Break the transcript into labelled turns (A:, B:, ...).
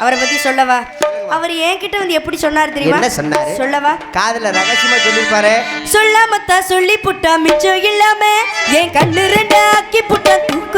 A: அவரை பத்தி சொல்லவா? அவர் என்கிட்ட வந்து எப்படி சொன்னார் தெரியுமா?
B: என்ன சொன்னாரு?
A: சொல்லவா?
B: காதுல ரகசியமா சொல்லிருப்பாரு.
A: சொல்லாமத்தா சொல்லி புட்டா மிச்சம் இல்லாம என் கண்ணு ரெண்டு ஆக்கி புட்டா. தூக்கம்